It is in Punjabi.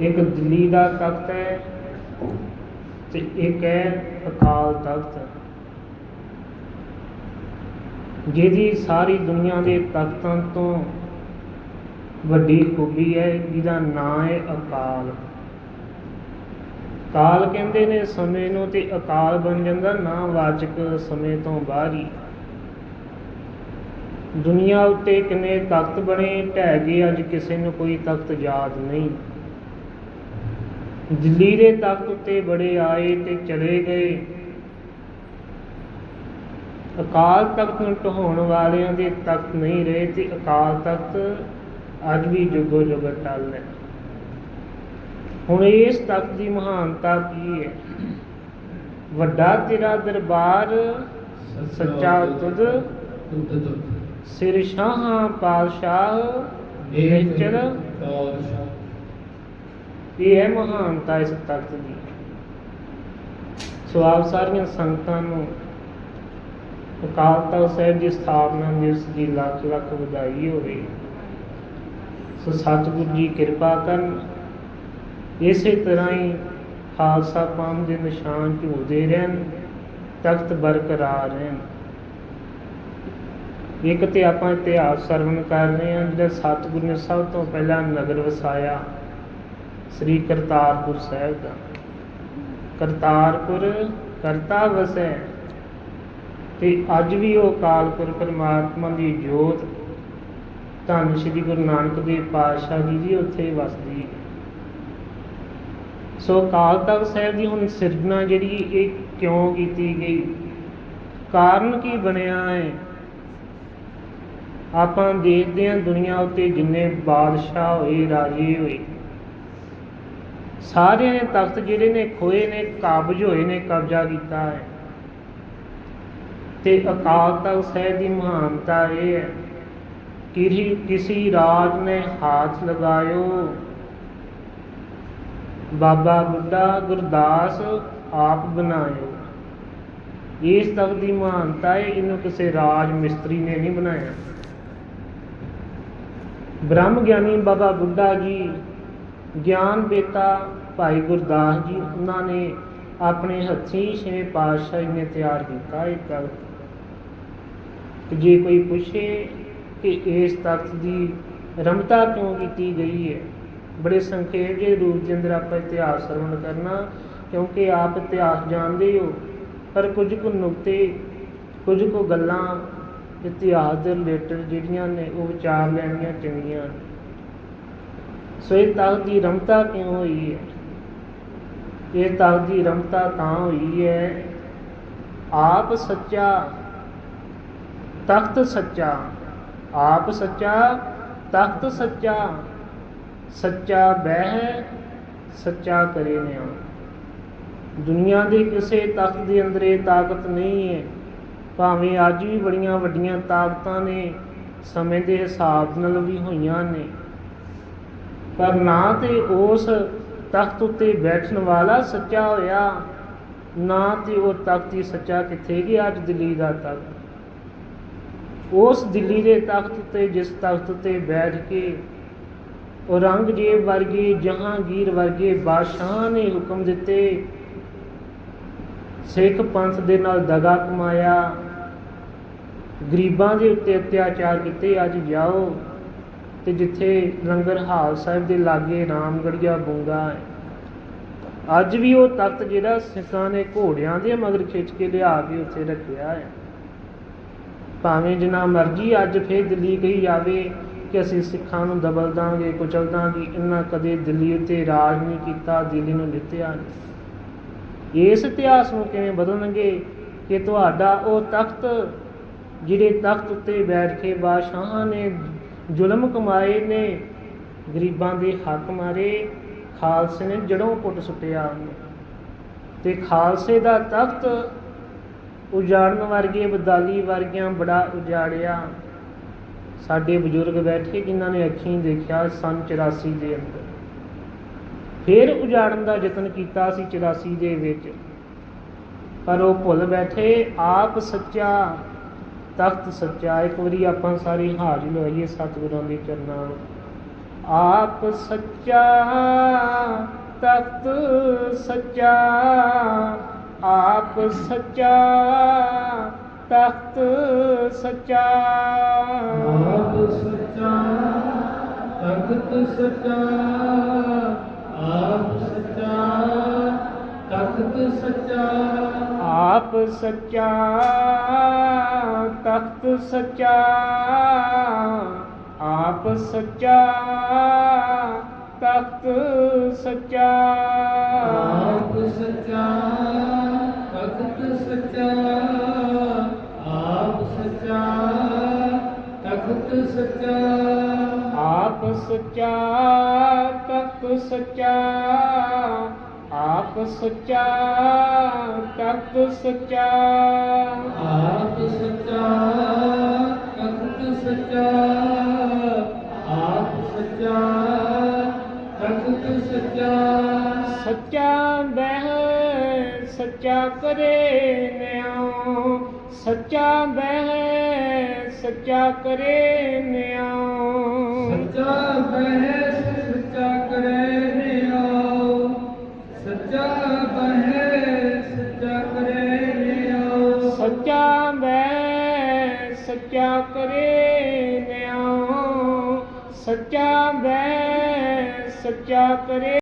ਇੱਕ ਦਿੱਲੀ ਦਾ ਤਖਤ ਹੈ ਤੇ ਇੱਕ ਹੈ ਅਕਾਲ ਤਖਤ। ਜਿਹਦੀ ਸਾਰੀ ਦੁਨੀਆ ਦੇ ਤਖਤਾਂ ਤੋਂ ਵੱਡੀ ਖੂਬੀ ਹੈ, ਜਿਹਦਾ ਨਾਂ ਹੈ ਅਕਾਲ। ਕਾਲ ਕਹਿੰਦੇ ਨੇ ਸਮੇਂ ਨੂੰ ਤੇ ਅਕਾਲ ਬਣ ਜਾਂਦਾ, ਨਾਂ ਵਾਚਕ ਸਮੇਂ ਤੋਂ ਬਾਹਰ ਹੀ। ਦੁਨੀਆ ਉੱਤੇ ਕਿੰਨੇ ਤਖਤ ਬਣੇ, ਢਹਿ ਗਏ, ਅੱਜ ਕਿਸੇ ਨੂੰ ਕੋਈ ਤਖਤ ਯਾਦ ਨਹੀਂ। ਦਿੱਲੀ ਦੇ ਤਖਤ ਉੱਤੇ ਬੜੇ ਆਏ ਤੇ ਚਲੇ ਗਏ। ਅਕਾਲ ਤਖਤ ਨੂੰ ਢਹਾਉਣ ਵਾਲਿਆਂ ਦੇ ਤਖਤ ਨਹੀਂ ਰਹੇ ਤੇ ਅਕਾਲ ਤਖਤ ਅੱਜ ਵੀ ਜੁਗੋ ਜੁਗ ਟਲ ਹੈ ਹੁਣ ਇਸ ਤਖਤ ਦੀ ਮਹਾਨਤਾ ਕੀ ਹੈ? ਵੱਡਾ ਤੇਰਾ ਦਰਬਾਰ ਸੱਚਾ ਤੁਧ ਸਿਰ ਸ਼ਾਹਾਂ ਪਾਤਸ਼ਾਹ ਨਿਚਰ ਇਹ ਹੈ ਮਹਾਨਤਾ ਇਸ ਤਖਤ ਦੀ ਸੋ ਆਪ ਸਾਰੀਆਂ ਸੰਗਤਾਂ ਨੂੰ ਅਕਾਲ ਤਖਤ ਸਾਹਿਬ ਦੀ ਸਥਾਪਨਾ ਦਿਵਸ ਦੀ ਲੱਖ ਲੱਖ ਵਧਾਈ ਹੋਵੇ। ਸੋ ਸਤਿਗੁਰੂ ਜੀ ਕਿਰਪਾ ਕਰਨ, ਇਸੇ ਤਰ੍ਹਾਂ ਹੀ ਖਾਲਸਾ ਪੰਥ ਦੇ ਨਿਸ਼ਾਨ ਝੂਲਦੇ ਰਹਿਣ, ਤਖਤ ਬਰਕਰਾਰ ਰਹਿਣ। ਇੱਕ ਤੇ ਆਪਾਂ ਇਤਿਹਾਸ ਸਰਵਣ ਕਰ ਰਹੇ ਹਾਂ, ਜਿਹੜਾ ਸਤਿਗੁਰੂ ਨੇ ਸਭ ਤੋਂ ਪਹਿਲਾਂ ਨਗਰ ਵਸਾਇਆ। ਸ੍ਰੀ ਕਰਤਾਰਪੁਰ ਸਾਹਿਬ ਦਾ। ਕਰਤਾਰਪੁਰ ਕਰਤਾ ਵਸੈ। ਤੇ ਅੱਜ ਵੀ ਉਹ ਕਾਲਪੁਰ ਪਰਮਾਤਮਾ ਦੀ ਜੋਤ ਧੰਨ ਸ਼੍ਰੀ ਗੁਰੂ ਨਾਨਕ ਦੇਵ ਪਾਤਸ਼ਾਹ ਜੀ ਦੀ ਉੱਥੇ ਵਸਦੀ ਹੈ। ਸੋ ਕਾਲ ਤਖਤ ਸਾਹਿਬ ਦੀ ਹੁਣ ਸਿਰਜਣਾ ਜਿਹੜੀ ਇਹ ਕਿਉਂ ਕੀਤੀ ਗਈ? ਕਾਰਨ ਕੀ ਬਣਿਆ ਹੈ? ਆਪਾਂ ਦੇਖਦੇ ਹਾਂ ਦੁਨੀਆ ਉੱਤੇ ਜਿੰਨੇ ਬਾਦਸ਼ਾਹ ਹੋਏ, ਰਾਜੇ ਹੋਏ ਸਾਰਿਆਂ ਨੇ ਤਖਤ ਜਿਹੜੇ ਨੇ ਖੋਏ ਨੇ, ਕਾਬਜ ਹੋਏ ਨੇ, ਕਬਜ਼ਾ ਕੀਤਾ ਹੈ। ਤੇ ਅਕਾਲ ਤਖਤ ਸਾਹਿਬ ਦੀ ਮਹਾਨਤਾ ਇਹ ਹੈ ਕਿ ਕਿਸੇ ਰਾਜ ਨੇ ਹੱਥ ਲਗਾਇਓ। ਬਾਬਾ ਬੁੱਢਾ ਗੁਰਦਾਸ ਆਪ ਬਣਾਇਓ। ਇਸ ਤਖਤ ਦੀ ਮਹਾਨਤਾ ਹੈ ਇਹਨੂੰ ਕਿਸੇ ਰਾਜ ਮਿਸਤਰੀ ਨੇ ਨਹੀਂ ਬਣਾਇਆ। ਬ੍ਰਹਮ ਗਿਆਨੀ ਬਾਬਾ ਬੁੱਢਾ ਜੀ, ਗਿਆਨ ਬੇਤਾ ਭਾਈ ਗੁਰਦਾਸ ਜੀ, ਉਹਨਾਂ ਨੇ ਆਪਣੇ ਹੱਥੀਂ ਛੇਵੇਂ ਪਾਤਸ਼ਾਹ ਜੀ ਨੇ ਤਿਆਰ ਕੀਤਾ ਇਹ ਤਖਤ ਜੇ ਕੋਈ ਪੁੱਛੇ ਕਿ ਇਸ ਤਖਤ ਦੀ ਰਮਤਾ ਕਿਉਂ ਕੀਤੀ ਗਈ ਹੈ, ਬੜੇ ਸੰਖੇਪ ਜਿਹੇ ਰੂਪ ਦੇ ਅੰਦਰ ਆਪਾਂ ਇਤਿਹਾਸ ਸਰਵਣ ਕਰਨਾ, ਕਿਉਂਕਿ ਆਪ ਇਤਿਹਾਸ ਜਾਣਦੇ ਹੋ ਪਰ ਕੁਝ ਕੁ ਨੁਕਤੇ, ਕੁਝ ਕੁ ਗੱਲਾਂ ਇਤਿਹਾਸ ਦੇ ਰਿਲੇਟਡ ਜਿਹੜੀਆਂ ਨੇ ਉਹ ਵਿਚਾਰ ਲੈਣੀਆਂ ਚੰਗੀਆਂ ਸੋ ਇਹ ਤਖਤ ਦੀ ਰਮਤਾ ਕਿਉਂ ਹੋਈ ਹੈ? ਇਹ ਤਖਤ ਦੀ ਰਮਤਾ ਤਾਂ ਹੋਈ ਹੈ। ਆਪ ਸੱਚਾ, ਤਖਤ ਸੱਚਾ, ਆਪ ਸੱਚਾ, ਤਖਤ ਸੱਚਾ ਸੱਚਾ ਬਹਿ, ਸੱਚਾ ਕਰੇ ਨਿਆ। ਦੁਨੀਆ ਦੇ ਕਿਸੇ ਤਖਤ ਦੇ ਅੰਦਰ ਇਹ ਤਾਕਤ ਨਹੀਂ ਹੈ। ਭਾਵੇਂ ਅੱਜ ਵੀ ਬੜੀਆਂ ਵੱਡੀਆਂ ਤਾਕਤਾਂ ਨੇ, ਸਮੇਂ ਦੇ ਹਿਸਾਬ ਨਾਲ ਵੀ ਹੋਈਆਂ ਨੇ। ਪਰ ਨਾ ਤੇ ਉਸ ਤਖਤ ਉਤੇ ਬੈਠਣ ਵਾਲਾ ਸੱਚਾ ਹੋਇਆ, ਨਾ ਤੇ ਉਹ ਤਖਤ ਹੀ ਸੱਚਾ ਕਿੱਥੇ ਗਿਆ ਅੱਜ ਦਿੱਲੀ ਦਾ ਤਖਤ? ਉਸ ਦਿੱਲੀ ਦੇ ਤਖਤ ਉੱਤੇ, ਜਿਸ ਤਖਤ ਉੱਤੇ ਬੈਠ ਕੇ ਔਰੰਗਜ਼ੇਬ ਵਰਗੇ, ਜਹਾਂਗੀਰ ਵਰਗੇ ਬਾਦਸ਼ਾਹ ਨੇ ਹੁਕਮ ਦਿੱਤੇ, ਸਿੱਖ ਪੰਥ ਦੇ ਨਾਲ ਦਗਾ ਕਮਾਇਆ, ਗਰੀਬਾਂ ਦੇ ਉੱਤੇ ਅਤਿਆਚਾਰ ਕੀਤੇ, ਅੱਜ ਜਾਓ। ਤੇ ਜਿੱਥੇ ਲੰਗਰ ਹਾਲ ਸਾਹਿਬ ਦੇ ਲਾਗੇ ਰਾਮਗੜੀਆ ਬੁੰਗਾ ਹੈ। ਅੱਜ ਵੀ ਉਹ ਤਖਤ ਜਿਹੜਾ ਸਿੱਖਾਂ ਨੇ ਘੋੜਿਆਂ ਦੇ ਮਗਰ ਖਿੱਚ ਕੇ ਲਿਆ ਕੇ ਉੱਥੇ ਰੱਖਿਆ ਹੈ। ਭਾਵੇਂ ਜਿੰਨਾ ਮਰਜ਼ੀ ਅੱਜ ਫੇਰ ਦਿੱਲੀ ਕਹੀ ਜਾਵੇ ਕਿ ਅਸੀਂ ਸਿੱਖਾਂ ਨੂੰ ਦਬਲ ਦਾਂਗੇ, ਕੁਚਲ ਦਾਂਗੇ ਇਹਨਾਂ ਕਦੇ ਦਿੱਲੀ ਉੱਤੇ ਰਾਜ ਨਹੀਂ ਕੀਤਾ, ਦਿੱਲੀ ਨੂੰ ਜਿੱਤਿਆ ਨਹੀਂ। ਇਸ ਇਤਿਹਾਸ ਨੂੰ ਕਿਵੇਂ ਬਦਲਣਗੇ ਕਿ ਤੁਹਾਡਾ ਉਹ ਤਖਤ, ਜਿਹੜੇ ਤਖਤ ਉੱਤੇ ਬੈਠ ਕੇ ਬਾਦਸ਼ਾਹਾਂ ਨੇ ਜ਼ੁਲਮ ਕਮਾਏ ਨੇ, ਗਰੀਬਾਂ ਦੇ ਹੱਕ ਮਾਰੇ, ਖਾਲਸੇ ਨੇ ਜੜੋਂ ਪੁੱਟ ਸੁੱਟਿਆ। ਤੇ ਖਾਲਸੇ ਦਾ ਤਖਤ ਉਜਾੜਨ ਵਰਗੇ, ਬਦਾਲੀ ਵਰਗਿਆਂ ਬੜਾ ਉਜਾੜਿਆ। ਸਾਡੇ ਬਜ਼ੁਰਗ ਬੈਠੇ, ਜਿਨ੍ਹਾਂ ਨੇ ਅੱਖੀਂ ਦੇਖਿਆ ਸਨ 84 ਦੇ ਅੰਦਰ। ਫਿਰ ਉਜਾੜਨ ਦਾ ਯਤਨ ਕੀਤਾ ਸੀ 84 ਦੇ ਵਿੱਚ। ਪਰ ਉਹ ਭੁੱਲ ਬੈਠੇ, ਆਪ ਸੱਚਾ ਤਖਤ ਸੱਚਾ, ਇੱਕ ਵਾਰੀ ਆਪਾਂ ਸਾਰੀ ਹਾਜ਼ਰ ਹੋਈਏ ਸਤਿਗੁਰਾਂ ਦੇ ਚਰਨਾਂ ਵਿੱਚ ਆਪ ਸੱਚਾ, ਤਖਤ ਸੱਚਾ, ਆਪ ਸੱਚਾ, ਤਖਤ ਸੱਚਾ। ਆਪ ਸੱਚਾ, ਤਖਤ ਸੱਚਾ, ਆਪ ਸੱਚਾ, ਤਖਤ ਸੱਚਾ। ਆਪ ਸੱਚਾ ਤਖਤ ਸੱਚਾ ਆਪ ਸੱਚਾ ਤਖਤ ਸੱਚਾ। ਆਪ ਸੱਚਾ ਤਖਤ ਸੱਚਾ ਆਪ ਸੱਚਾ ਤਖਤ ਸੱਚਾ। ਆਪ ਸੱਚਾ ਤਖਤ ਸੱਚਾ ਆਪ ਸੱਚਾ ਤਖਤ ਸੱਚਾ। ਆਪ ਸੱਚਾ ਤਖਤ ਸੱਚਾ। ਆਪ ਸੱਚਾ ਤਖਤ ਸੱਚਾ। ਸੱਚਾ ਬਹਿ ਸੱਚਾ ਕਰੇ ਨਿਉ ਸੱਚਾ ਬਹਿ ਸੱਚਾ ਕਰੇ ਨਿਉ ਸੱਚਾ ਬਹਿਸ ਸੱਚਾ ਮੈਂ ਸੱਚਾ ਕਰੇ ਨਿਆਉ। ਸੱਚਾ ਮੈਂ ਸੱਚਾ ਕਰੇ